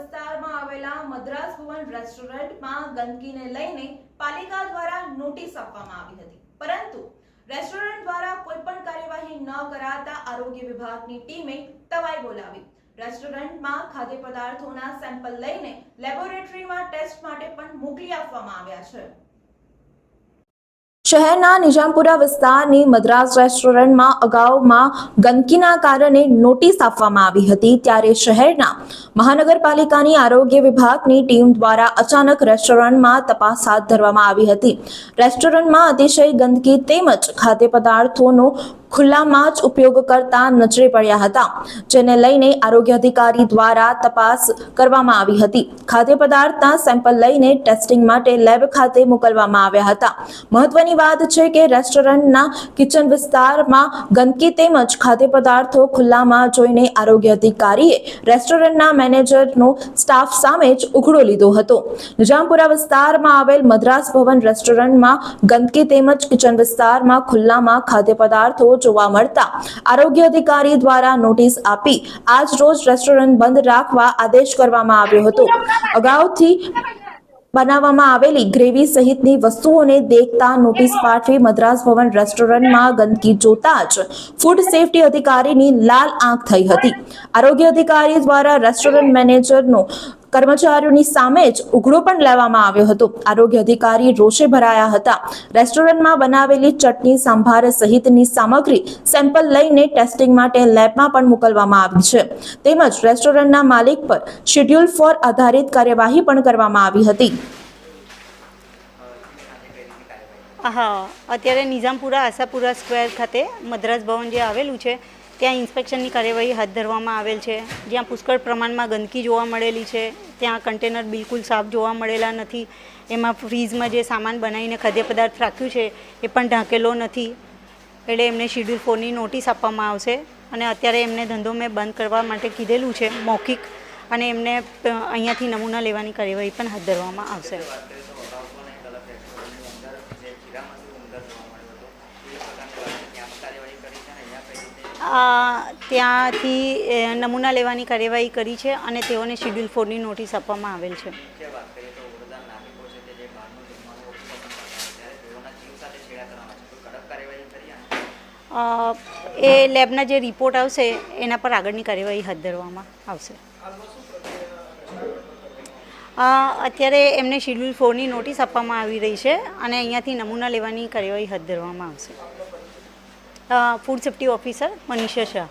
વિસ્તારમાં આવેલા મદ્રાસ ભુવન રેસ્ટોરન્ટમાં ગંદકીને લઈને પાલિકા દ્વારા નોટિસ આપવામાં આવી હતી. પરંતુ રેસ્ટોરન્ટ દ્વારા કોઈ પણ કાર્યવાહી ન કરાતા આરોગ્ય વિભાગની ટીમે તવાઈ બોલાવી. રેસ્ટોરન્ટમાં ખાદ્ય પદાર્થોના સેમ્પલ લઈને લેબોરેટરીમાં ટેસ્ટ માટે પણ મોકલી આપવામાં આવ્યા છે. શહેરના નિજામપુરા વિસ્તારની મદ્રાસ રેસ્ટોરન્ટમાં અગાઉમાં ગંદકીના કારણે નોટિસ આપવામાં આવી હતી. ત્યારે શહેરના મહાનગરપાલિકાની આરોગ્ય વિભાગની ટીમ દ્વારા અચાનક રેસ્ટોરન્ટમાં તપાસ હાથ ધરવામાં આવી હતી. રેસ્ટોરન્ટમાં અતિશય ગંદકી તેમજ ખાદ્ય પદાર્થોનો ખુલ્લામાં જ ઉપયોગ કરતા નજરે પડ્યા હતા, જેને લઈને આરોગ્ય અધિકારી દ્વારા તપાસ કરવામાં આવી હતી. ખાદ્ય પદાર્થના સેમ્પલ લઈને ટેસ્ટિંગ માટે લેબ ખાતે મોકલવામાં આવ્યા હતા. મહત્વની વાત છે કે રેસ્ટોરન્ટના કિચન વિસ્તારમાં ગંદકી તેમજ ખાદ્ય પદાર્થો ખુલ્લામાં જોઈને આરોગ્ય અધિકારીએ રેસ્ટોરન્ટના મેનેજરનો સ્ટાફ સામે જ ઉઘડો લીધો હતો. નિજામપુરા વિસ્તારમાં આવેલ મદ્રાસ ભવન રેસ્ટોરન્ટમાં ગંદકી તેમજ કિચન વિસ્તારમાં ખુલ્લામાં ખાદ્ય પદાર્થો જોવા મળતા. આરોગ્ય અધિકારી દ્વારા નોટિસ આપી. આજ રોજ રેસ્ટોરન્ટ બંધ રાખવા આદેશ કરવામાં આવ્યો હતો. અગાઉથી બનાવવામાં આવેલી ગ્રેવી સહિતની વસ્તુઓને દેખતા નોટિસ પાઠવી મદ્રાસ ભવન રેસ્ટોરન્ટમાં ગંદકી જોતા જ ફૂડ સેફટી અધિકારીની લાલ આંખ થઈ હતી. આરોગ્ય અધિકારી દ્વારા રેસ્ટોરન્ટ મેનેજરનો કર્મચારીઓની સામે જ ઉઘડો પણ લેવામાં આવ્યો હતો. આરોગ્ય અધિકારી રોષે ભરાયા હતા. રેસ્ટોરન્ટમાં બનાવેલી ચટણી, સંભાર સહિતની સામગ્રી સેમ્પલ લઈને ટેસ્ટિંગ માટે લેબમાં પણ મોકલવામાં આવી છે. તેમજ રેસ્ટોરન્ટના માલિક પર શેડ્યુલ ફોર આધારિત કાર્યવાહી પણ કરવામાં આવી હતી. હા, અત્યારે નિઝામપુરા આશાપુરા સ્ક્વેર ખાતે મદ્રાસ ભવન જે આવેલું છે ત્યાં ઇન્સ્પેક્શનની કાર્યવાહી હાથ ધરવામાં આવેલ છે. જ્યાં પુષ્કળ પ્રમાણમાં ગંદકી જોવા મળેલી છે. ત્યાં કન્ટેનર બિલકુલ સાફ જોવા મળેલા નથી. એમાં ફ્રીઝમાં જે સામાન બનાવીને ખાદ્ય પદાર્થ રાખ્યું છે, એ પણ ઢાંકેલો નથી. એટલે એમને શિડ્યુલ ફોરની નોટિસ આપવામાં આવશે. અને અત્યારે એમને ધંધો મેં બંધ કરવા માટે કીધેલું છે, મૌખિક. અને એમને અહીંયાથી નમૂના લેવાની કાર્યવાહી પણ હાથ ધરવામાં આવશે. ત્યાંથી નમૂના લેવાની કાર્યવાહી કરી છે અને તેઓને શેડ્યુલ ફોરની નોટિસ આપવામાં આવેલ છે. એ લેબના જે રિપોર્ટ આવશે એના પર આગળની કાર્યવાહી હાથ ધરવામાં આવશે. અત્યારે એમને શેડ્યુલ ફોરની નોટિસ આપવામાં આવી રહી છે અને અહીંયાથી નમૂના લેવાની કાર્યવાહી હાથ ધરવામાં આવશે. Food safety officer Manisha Shah.